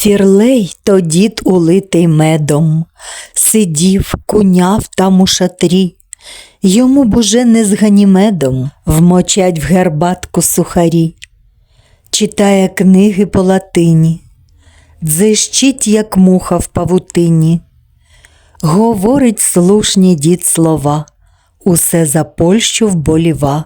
Фірлей то дід улитий медом, сидів, куняв там у шатрі. Йому б не з ганімедом вмочать в гербатку сухарі, читає книги по латині, дзищить, як муха в павутині. Говорить слушні дід слова, усе за Польщу вболіва.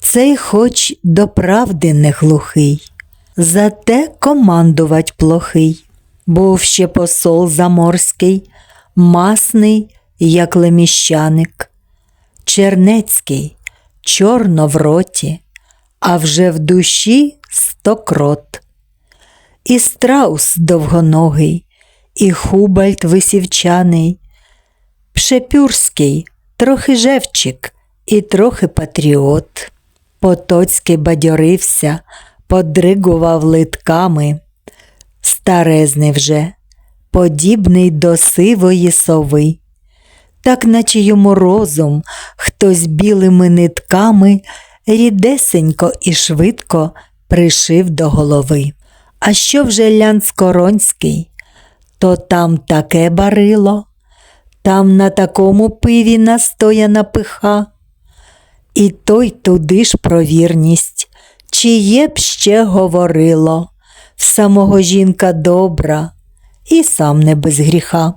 Цей хоч до правди не глухий, зате командувать плохий. Був ще посол заморський, масний, як леміщаник, чернецький, чорно в роті, а вже в душі стокрот. І страус довгоногий, і хубальт висівчаний, Пшепюрський, трохи жевчик і трохи патріот. Потоцький бадьорився, подригував литками. Старезний вже, подібний до сивої сови, так наче йому розум хтось білими нитками рідесенько і швидко пришив до голови. А що вже Лян Скоронський, то там таке барило, там на такому пиві настояна пиха. І той туди ж про вірність, чиє б ще говорило, в самого жінка добра, і сам не без гріха.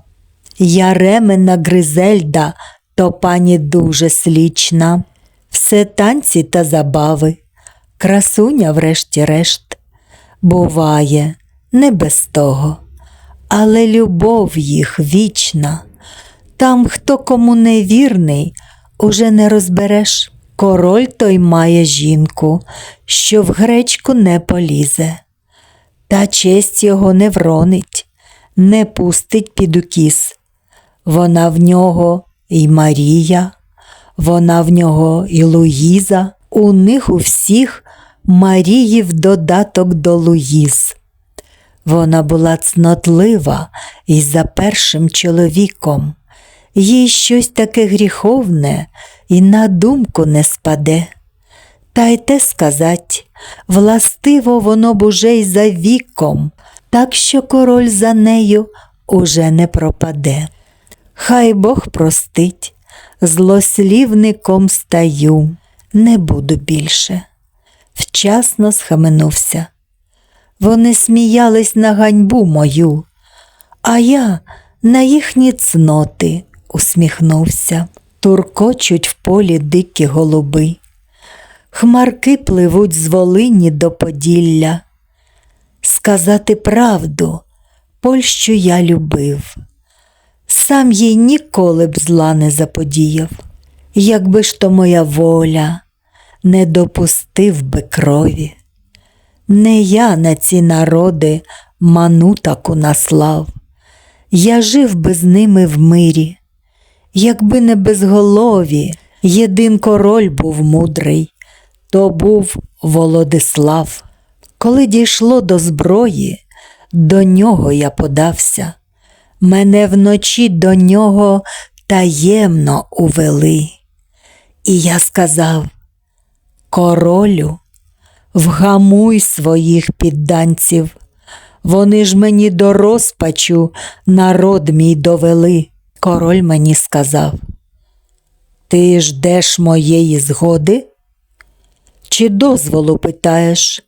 Яремена Гризельда, то пані дуже слічна, все танці та забави, красуня, врешті-решт, буває, не без того, але любов їх вічна. Там, хто кому не вірний, уже не розбереш. Король той має жінку, що в гречку не полізе, та честь його не вронить, не пустить під укіс. Вона в нього і Марія, вона в нього і Луїза, у них у всіх Маріїв додаток до Луїз. Вона була цнотлива і за першим чоловіком. Їй щось таке гріховне і на думку не спаде. Та й те сказать, властиво воно б й за віком, так що король за нею уже не пропаде. Хай Бог простить, злослівником стаю, не буду більше. Вчасно схаменувся. Вони сміялись на ганьбу мою, а я на їхні цноти усміхнувся. Туркочуть в полі дикі голуби, хмарки пливуть з Волині до Поділля. Сказати правду, Польщу я любив, сам їй ніколи б зла не заподіяв, якби ж то моя воля не допустив би крові. Не я на ці народи ману таку наслав, я жив би з ними в мирі, якби не безголові, єдин король був мудрий, то був Володислав. Коли дійшло до зброї, до нього я подався, мене вночі до нього таємно увели. І я сказав: Королю, вгамуй своїх підданців, вони ж мені до розпачу народ мій довели. Король мені сказав: Ти ждеш моєї згоди? Чи дозволу питаєш?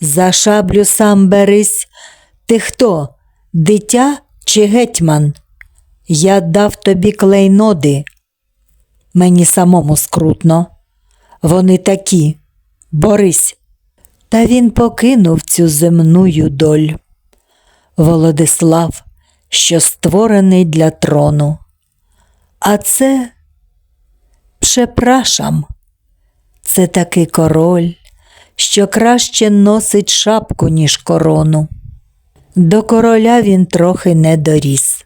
За шаблю сам берись, ти хто, дитя чи гетьман? Я дав тобі клейноди. Мені самому скрутно. Вони такі, борись. Та він покинув цю земную доль. Володислав, що створений для трону. А це Пшепрашам, це такий король, що краще носить шапку, ніж корону. До короля він трохи не доріс.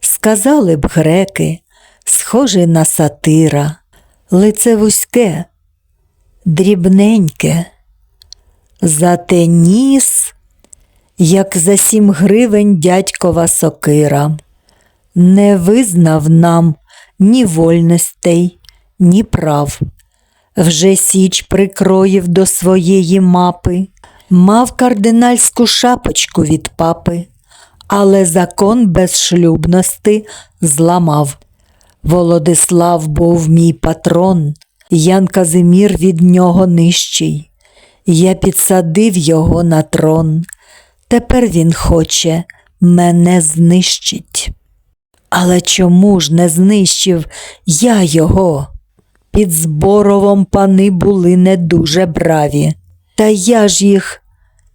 Сказали б греки, схожий на сатира, лице вузьке, дрібненьке, зате ніс, як за сім гривень дядькова сокира, не визнав нам ні вольностей, ні прав. Вже Січ прикроїв до своєї мапи, Мав кардинальську шапочку від папи, але закон безшлюбності зламав. Володислав був мій патрон, Ян Казимір від нього нижчий. Я підсадив його на трон. Тепер він хоче мене знищить. Але чому ж не знищив я його? Під зборовом пани були не дуже браві. Та я ж їх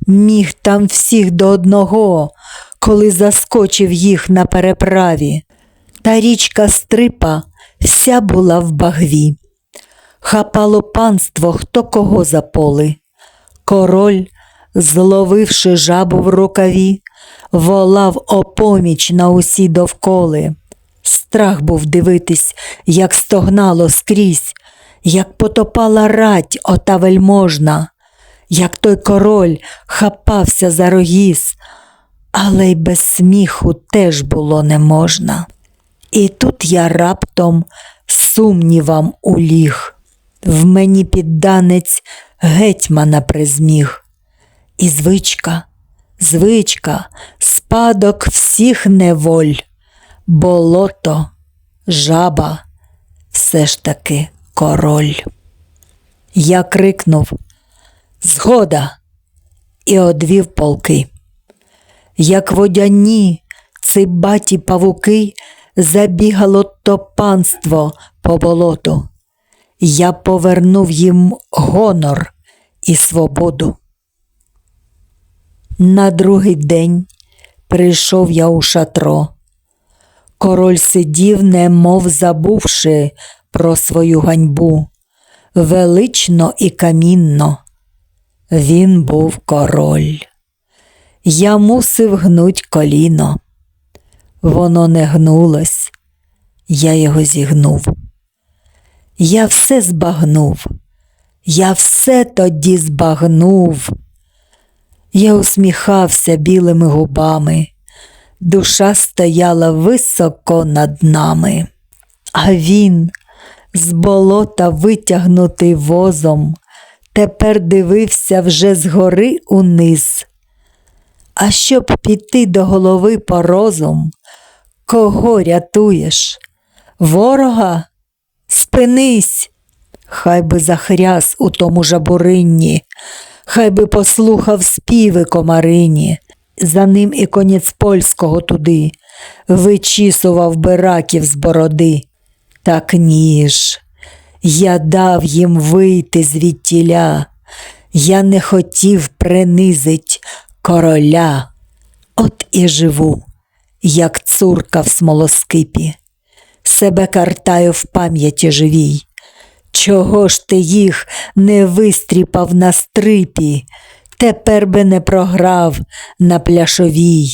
міг там всіх до одного, коли заскочив їх на переправі. Та річка Стрипа вся була в багві. Хапало панство хто кого за поли. Король, зловивши жабу в рукаві, волав опоміч на усі довколи. Страх був дивитись, як стогнало скрізь, як потопала рать ота вельможна, як той король хапався за рогіз, але й без сміху теж було не можна. І тут я раптом сумнівам уліг. В мені підданець гетьмана призміг. І звичка, звичка, спадок всіх неволь, болото, жаба, все ж таки король. Я крикнув Згода! і одвів полки. Як водяні цибаті павуки забігало то панство по болоту. Я повернув їм гонор і свободу. На другий день прийшов я у шатро. Король сидів, немов забувши про свою ганьбу, велично і камінно. Він був король. Я мусив гнуть коліно. Воно не гнулось, я його зігнув. Я все збагнув, я все тоді збагнув. Я усміхався білими губами, душа стояла високо над нами, а він, з болота витягнутий возом, тепер дивився вже згори униз. А щоб піти до голови по розум, кого рятуєш? Ворога? Спинись, хай би захряс у тому жабуринні, хай би послухав співи комарині, за ним і конець польського туди, вичісував би раків з бороди. Так ніж, я дав їм вийти звідтіля, я не хотів принизить короля. От і живу, як цурка в смолоскипі себе картаю в пам'яті живій. Чого ж ти їх не вистріпав на стрипі, тепер би не програв на пляшовій.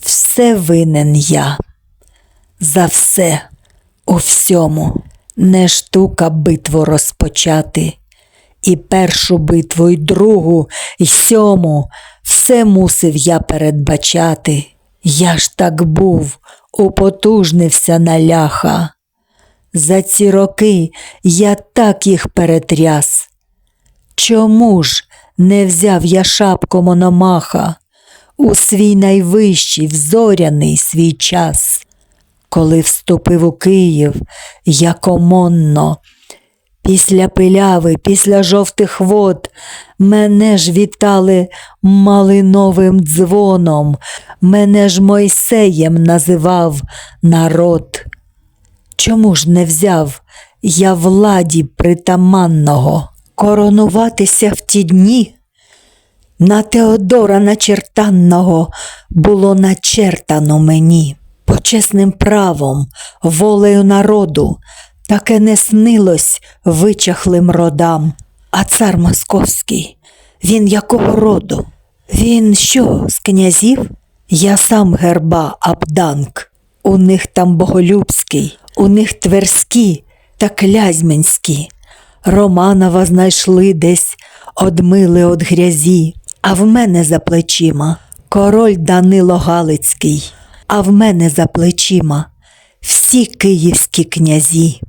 Все винен я. За все, у всьому, не штука битву розпочати. І першу битву, і другу, і сьому, все мусив я передбачати. Я ж так був, употужнився на ляха. За ці роки я так їх перетряс. Чому ж не взяв я шапку Мономаха у свій найвищий взоряний свій час, коли вступив у Київ я комонно, після пиляви, після жовтих вод мене ж вітали малиновим дзвоном, мене ж Мойсеєм називав народ. Чому ж не взяв я владі притаманного коронуватися в ті дні? На Теодора начертанного було начертано мені, почесним правом, волею народу, таке не снилось вичахлим родам. А цар московський, він якого роду? Він що, з князів? Я сам герба Абданк. У них там Боголюбський, у них Тверські та Клязьменські. Романова знайшли десь, одмили од грязі, а в мене за плечима король Данило Галицький, а в мене за плечима всі київські князі.